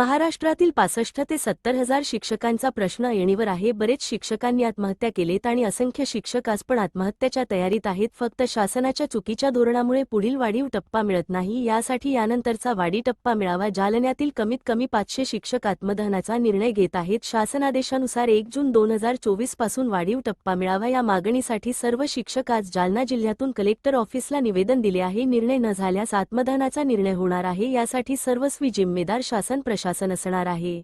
महाराष्ट्रातील पासष्ट ते सत्तर हजार शिक्षकांचा प्रश्न येणीवर आहे. बरेच शिक्षकांनी आत्महत्या केलेत आणि असंख्य शिक्षक आज पण आत्महत्याच्या तयारीत आहेत. फक्त शासनाच्या चुकीच्या धोरणामुळे पुढील वाढीव टप्पा मिळत नाही. यासाठी यानंतरचा वाढी टप्पा मिळावा. जालन्यातील कमीत कमी पाचशे शिक्षक आत्मदहनाचा निर्णय घेत आहेत. शासनादेशानुसार एक जून दोन हजार चोवीसपासून वाढीव टप्पा मिळावा. या मागणीसाठी सर्व शिक्षक आज जालना जिल्ह्यातून कलेक्टर ऑफिसला निवेदन दिले आहे. निर्णय न झाल्यास आत्मदहनाचा निर्णय होणार आहे. यासाठी सर्वस्वी जिम्मेदार शासन प्रशासन असणार आहे.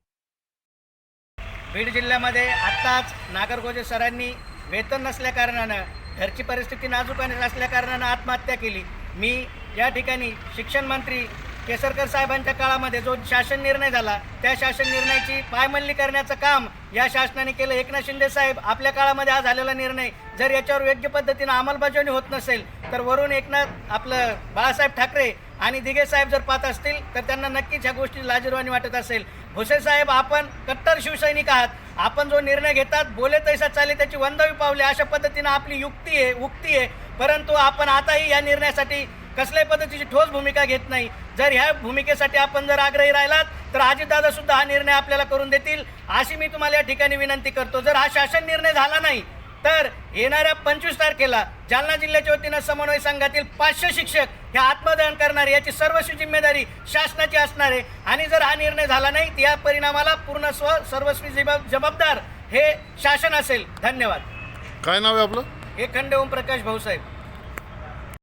बीड जिल्ह्यामध्ये आत्ताच नागरगोजे सरांनी वेतन नसल्या कारणानं घरची परिस्थिती नाजूक असल्या कारणानं आत्महत्या केली. मी या ठिकाणी शिक्षण मंत्री केसरकर साहेबांच्या काळामध्ये जो शासन निर्णय झाला त्या शासन निर्णयाची पायमल्ली करण्याचं काम या शासनाने केलं. एकनाथ शिंदे साहेब आपल्या काळामध्ये हा झालेला निर्णय जर याच्यावर योग्य पद्धतीनं अंमलबजावणी होत नसेल तर वरून एकनाथ आपलं बाळासाहेब ठाकरे आणि दिघे साहेब जर पाहत असतील तर त्यांना नक्कीच ह्या गोष्टी लाजीरवाणी वाटत असेल. भुसे साहेब आपण कट्टर शिवसैनिक आहात. आपण जो निर्णय घेतात बोले तैसा चाले त्याची वंदवी पावले अशा पद्धतीनं आपली युक्ती आहे उक्ती आहे. परंतु आपण आताही या निर्णयासाठी कसल्याही पद्धतीची ठोस भूमिका घेत नाही. जर ह्या भूमिकेसाठी आपण जर आग्रही राहिलात तर अजितदादा सुद्धा हा निर्णय आपल्याला करून देतील. अशी मी तुम्हाला या ठिकाणी विनंती करतो. जर हा शासन निर्णय झाला नाही तर येणाऱ्या पंचवीस तारखेला जालना जिल्ह्याच्या वतीनं समन्वय संघातील पाचशे शिक्षक हे आत्मदहन करणारे याची सर्वस्वी जिम्मेदारी शासनाची असणार आहे. आणि जर हा निर्णय झाला नाही तर या परिणामाला पूर्ण स्व सर्वस्वी जबाब- जबाबदार हे शासन असेल. धन्यवाद. काय नाव आहे आपलं? हे खंड ओम प्रकाश भाऊसाहेब